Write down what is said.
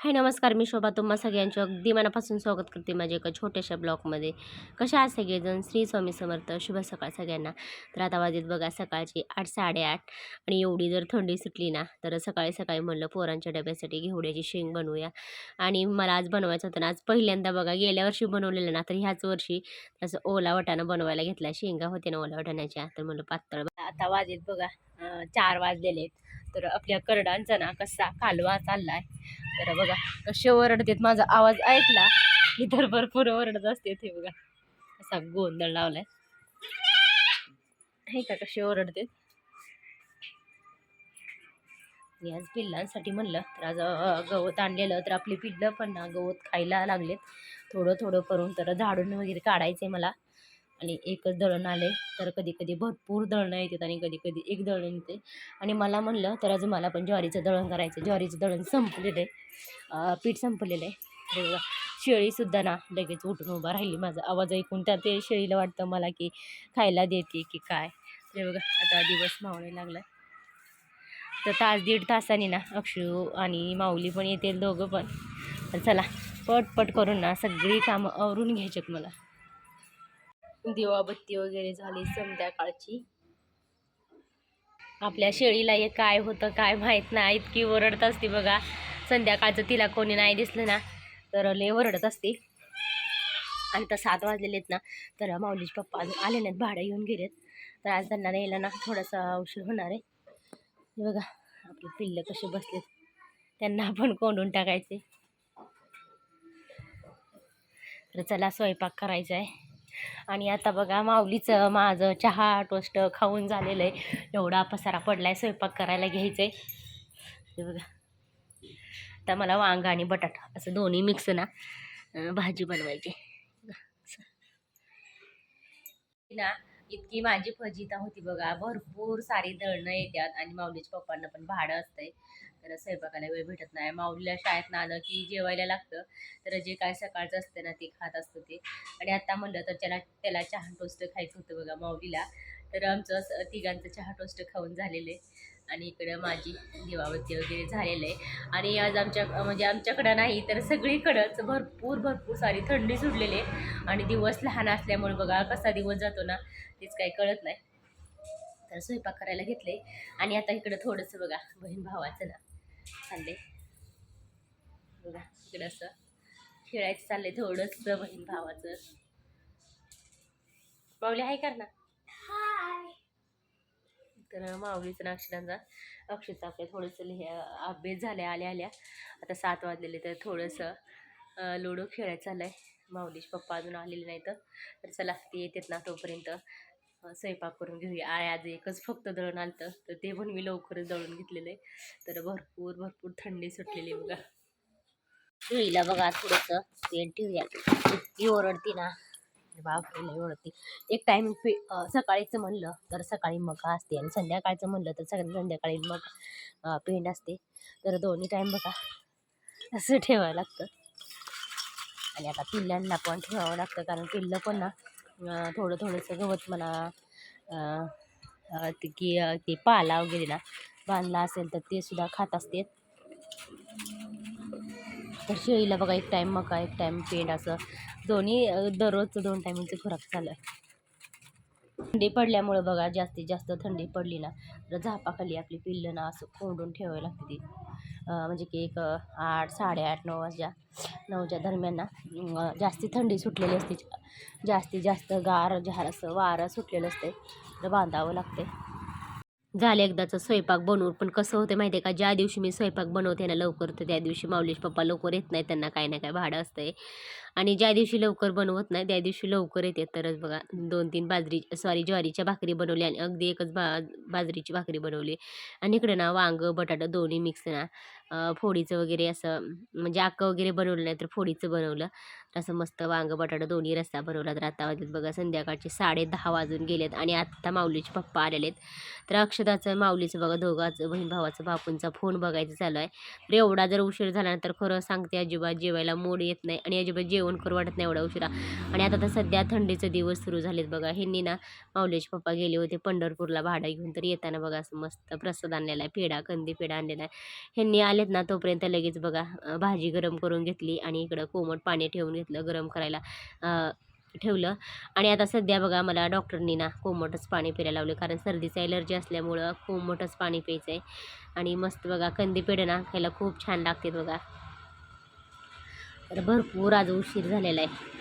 हाय नमस्कार. मी शोभा. तुम्हा सगळ्यांचे अगदी मनापासून स्वागत करते माझ्या एका छोट्याशा ब्लॉगमध्ये. कशा आहात सगळेजण? श्री स्वामी समर्थ. शुभ सकाळ सगळ्यांना. तर आता वाजेत बघा सकाळची आठ साडेआठ. आणि एवढी जर थंडी सुटली ना तर सकाळी सकाळी म्हणलं पोरांच्या डब्यासाठी घेवड्याची शेंग बनवूया. आणि मला आज बनवायचं होतं ना आज पहिल्यांदा बघा गेल्या वर्षी बनवलेलं ना तर ह्याच वर्षी असं ओला वाटाणा बनवायला घेतला. शेंगा होते ना ओला वटाण्याच्या. तर म्हणलं पातळ. आता वाजेत बघा चार वाजलेले आहेत. तर आपल्या करडांचा ना कसा कालवा चाललाय. तर बघा कसे ओरडतेत माझा आवाज ऐकला. की तर भरपूर ओरडत असते ते बघा. असा गोंधळ लावलाय. हे का कसे ओरडतेत? मी आज पिल्लांसाठी म्हणलं तर आज गवत आणलेलं तर आपली पिल्लं पण ना गवत खायला लागलेत. थोडं थोडं करून तर झाडून वगैरे काढायचे मला. आणि एकच दळण आले तर कधी कधी भरपूर दळणं येतात आणि कधी कधी एक दळण येते. आणि मला म्हणलं तर आज मला पण ज्वारीचं दळण करायचं ज्वारीचं दळण संपलेलं आहे. पीठ संपलेलं आहे. बघा शेळीसुद्धा ना लगेच उठून उभा राहिली. माझा आवाज ऐकून त्या ते शेळीला वाटतं मला की खायला देते की काय. ते बघा आता दिवस मावळे लागला तर तास दीड तासाने ना अक्षू आणि माऊली पण येतील दोघं पण. चला पटपट करून ना सगळी कामं आवरून घ्यायच्यात मला. दिवाबत्ती वगैरे झाली संध्याकाळची. आपल्या शेळीला हे काय होतं काय माहीत नाही. इतकी ओरडत असते बघा. संध्याकाळचं तिला कोणी नाही दिसलं ना तर लय ओरडत असते. आणि तर सात वाजलेले आहेत ना तर माऊलीचे पप्पा अजून आले नाहीत भाडं येऊन गेलेत. तर आज त्यांना यायला ना थोडासा उशीर होणार आहे. बघा आपले पिल्लं कसे बसलेत. त्यांना आपण कोंडून टाकायचे. तर चला स्वयंपाक करायचा आहे. आणि आता बघा माऊलीचं माझं चहा टोस्ट खाऊन झालेलं आहे. एवढा पसारा पडला आहे स्वयंपाक करायला घ्यायचं आहे बघा. आता मला वांगा आणि बटाटा असं दोन्ही मिक्स ना भाजी बनवायची. ना इतकी माझी फजिता होती बघा. भरपूर सारी दळणं येतात आणि माऊलीच्या पप्पांना पण भाडं असतंय. तर स्वयंपाकाला वेळ भेटत नाही. माऊलीला शाळेत आलं की जेवायला लागतं. तर जे काय सकाळचं असतं ना ते खात असतं ते. आणि आता म्हणलं तर त्याला त्याला चहा टोस्ट खायचं होतं बघा माऊलीला. तर आमचं असं तिघांचं चहा टोस्ट खाऊन झालेलं आहे. आणि इकडं माझी दिवावती वगैरे झालेलं आहे. आणि आज आमच्या म्हणजे आमच्याकडं नाही तर सगळीकडंच भरपूर भरपूर सारी थंडी सुटलेली आहे. आणि दिवस लहान असल्यामुळे बघा कसा दिवस जातो ना तेच काही कळत नाही. तर स्वयंपाक करायला घेतले आणि आता इकडं थोडंसं बघा बहीण भावाचं ना चाललंय. बघा इकडं असं खेळायचं चाललंय थोडंसं बहीण भावाचं. माऊली आहे कर ना. तर माऊलीचं ना अक्षरांचा अक्षरचं आपल्या थोडंसं लिह अभ्यास झाल्या आल्या आल्या. आता सात वाजलेले तर थोडंसं लुडो खेळायचं चाललं आहे माऊलीचे पप्पा अजून आलेले नाहीत. तर चला ते येतात ना तोपर्यंत स्वयंपाक करून घेऊया. आ- आज एकच फक्त दळण आलं तर ते पण मी लवकरच दळून घेतलेलं. आहे तर भरपूर भरपूर थंडी सुटलेली आहे बघा. ठेवीला बघा थोडंसं तेल ठेवूया. इतकी ओरडती ना. बापरे लई ओळखते. एक टाइम सकाळीचं म्हणलं तर सकाळी मका असते आणि संध्याकाळचं म्हणलं तर सगळ्या संध्याकाळी मग पेंड असते. तर दोन्ही टाईम बघा असं ठेवावं लागतं. आणि आता पिल्लांना पण ठेवावं लागतं कारण पिल्लं पण ना थोडं थोडंसं गवत म्हणा की ते पाला वगैरे ना बांधला असेल तर ते सुद्धा खात असते. तर शेळीला बघा एक टाईम मका एक टाईम पेंड असं दोन्ही दररोजचं दोन टायमिंगचं खुराक चालू आहे. थंडी पडल्यामुळं बघा जास्तीत जास्त थंडी पडली ना तर झापाखाली आपली पिल्लं ना असं कोंडून ठेवावी लागते ती. म्हणजे की एक आठ साडेआठ नऊ वाजच्या नऊच्या दरम्यान ना जास्ती थंडी सुटलेली असते. जास्तीत जास्त गार जहार असं वारं सुटलेलं असते तर बांधावं लागते. झालं एकदाचं स्वयंपाक बनवून. पण कसं होतं माहिती आहे का ज्या दिवशी मी स्वयंपाक बनवते ना लवकर तर त्या दिवशी माऊलीश पप्पा लवकर येत नाही त्यांना काही ना काय भाडं असतंय. आणि ज्या दिवशी लवकर बनवत नाही त्या दिवशी लवकर येते. तरच बघा दोन तीन बाजरी सॉरी ज्वारीच्या भाकरी बनवली आणि अगदी एकच बा बाजरीची भाकरी बनवली. आणि इकडे ना वांगं बटाटा दोन्ही मिक्स ना. फोडीचं वगैरे असं म्हणजे अख्खं वगैरे बनवलं नाही तर फोडीचं बनवलं. तर असं मस्त वांगं बटाटा दोन्ही रस्ता बनवला तर आता वाजत बघा संध्याकाळचे साडे दहा वाजून गेलेत आणि आत्ता माऊलीचे पप्पा आलेले आहेत. तर अक्षदाचं माऊलीचं बघा दोघाचं बहीण भावाचं बापूंचा फोन बघायचं चालू आहे. तर एवढा जर उशीर झाला तर खरं सांगते अजिबात जेवायला मोड येत नाही आणि अजिबात जेवण करू वाटत नाही एवढा उशिरा. आणि आता तर सध्या थंडीचे दिवस सुरू झालेत बघा. ह्यांनी ना माऊलीचे पप्पा गेले होते पंढरपूरला भाडं घेऊन. तर येताना बघा असं मस्त प्रसाद आणलेला आहे पेढा कंदी पेढा आणलेला आहे. ह्यांनी आले आलेत ना तोपर्यंत लगेच बघा भाजी गरम करून घेतली आणि इकडं कोमट पाणी ठेवून घेतलं गरम करायला ठेवलं. आणि आता सध्या बघा मला डॉक्टरनी ना कोमटच पाणी प्यायला लावलं कारण सर्दीचं ॲलर्जी असल्यामुळं कोमटच पाणी प्यायचं आहे आणि मस्त बघा कंदीपेढे ना खायला खूप छान लागते बघा. तर भरपूर आज उशीर झालेला आहे.